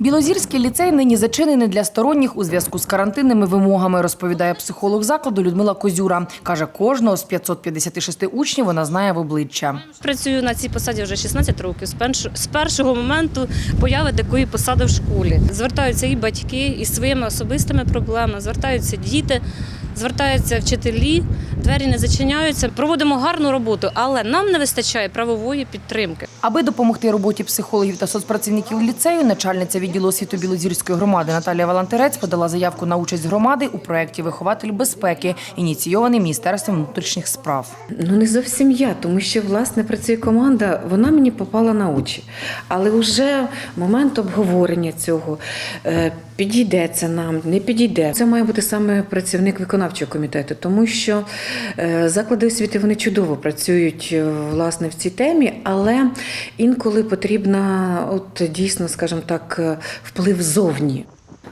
Білозірський ліцей нині зачинений для сторонніх у зв'язку з карантинними вимогами, розповідає психолог закладу Людмила Козюра. Каже, кожного з 556 учнів вона знає в обличчя. Працюю на цій посаді вже 16 років. З першого моменту появи такої посади в школі. Звертаються і батьки із своїми особистими проблемами, звертаються діти, звертаються вчителі, двері не зачиняються. Проводимо гарну роботу, але нам не вистачає правової підтримки. Аби допомогти роботі психологів та соцпрацівників ліцею, начальниця відділу освіти Білозірської громади Наталія Валантерець подала заявку на участь громади у проєкті Вихователь безпеки, ініційований Міністерством внутрішніх справ. Ну не зовсім я, тому що власне працює команда, вона мені попала на очі. Але вже момент обговорення цього е, підійде це нам, не підійде. Це має бути саме працівник виконавчого комітету, тому що е, заклади освіти вони чудово працюють е, власне в цій темі, але інколи потрібна, от дійсно, скажімо так, е, вплив зовні.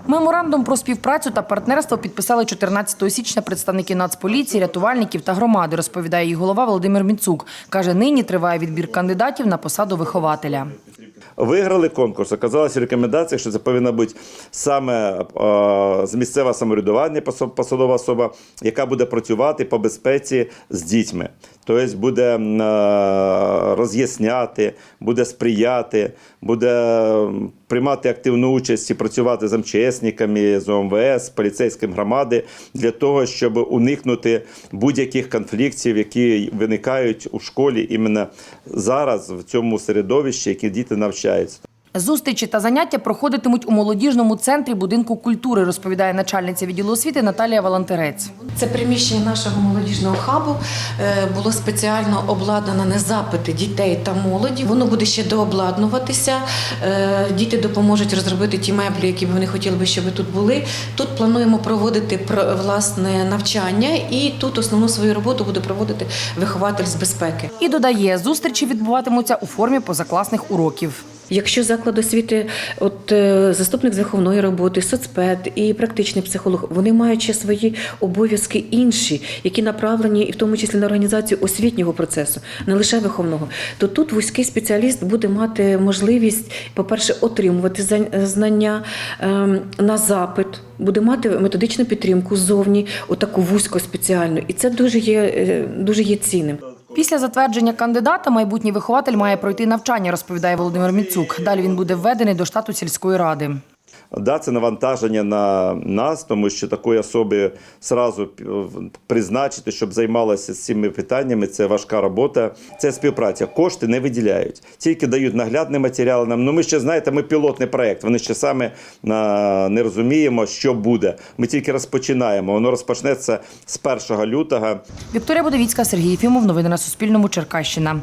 Меморандум про співпрацю та партнерство підписали 14 січня представники Нацполіції, рятувальників та громади, розповідає її голова Володимир Мінцук. Каже, нині триває відбір кандидатів на посаду вихователя. Виграли конкурс. Оказалось рекомендація, що це повинна бути саме з місцевого самоврядування посадова особа, яка буде працювати по безпеці з дітьми. Тобто буде е, роз'ясняти, буде сприяти, буде приймати активну участь і працювати з МЧСниками, з ОМВС, поліцейським громади для того, щоб уникнути будь-яких конфліктів, які виникають у школі іменно зараз в цьому середовищі, які діти навчаються. Зустрічі та заняття проходитимуть у молодіжному центрі будинку культури, розповідає начальниця відділу освіти Наталія Валантерець. Це приміщення нашого молодіжного хабу е, було спеціально обладнано на запити дітей та молоді. Воно буде ще дообладнуватися. Е, Діти допоможуть розробити ті меблі, які б вони хотіли би, щоб тут були. Тут плануємо проводити про- власне навчання, і тут основну свою роботу буде проводити вихователь з безпеки. І додає, зустрічі відбуватимуться у формі позакласних уроків. Якщо заклад освіти, от е, заступник з виховної роботи, соцпед і практичний психолог, вони мають свої обов'язки інші, які направлені і в тому числі на організацію освітнього процесу, не лише виховного, то тут вузький спеціаліст буде мати можливість, по-перше, отримувати знання ем, на запит, буде мати методичну підтримку ззовні, отаку вузько спеціальну, і це дуже є е, дуже є цінним. Після затвердження кандидата майбутній вихователь має пройти навчання, розповідає Володимир Міцук. Далі він буде введений до штату сільської ради. Да, це навантаження на нас, тому що такої особи сразу призначити, щоб займалася цими питаннями. Це важка робота. Це співпраця. Кошти не виділяють, тільки дають наглядний матеріал нам. Ну ми ще знаєте, ми пілотний проект. Вони ще саме не розуміємо, що буде. Ми тільки розпочинаємо. Воно розпочнеться з 1 лютого. Вікторія Будовіцька, Сергій Єфімов. Новини на Суспільному. Черкащина.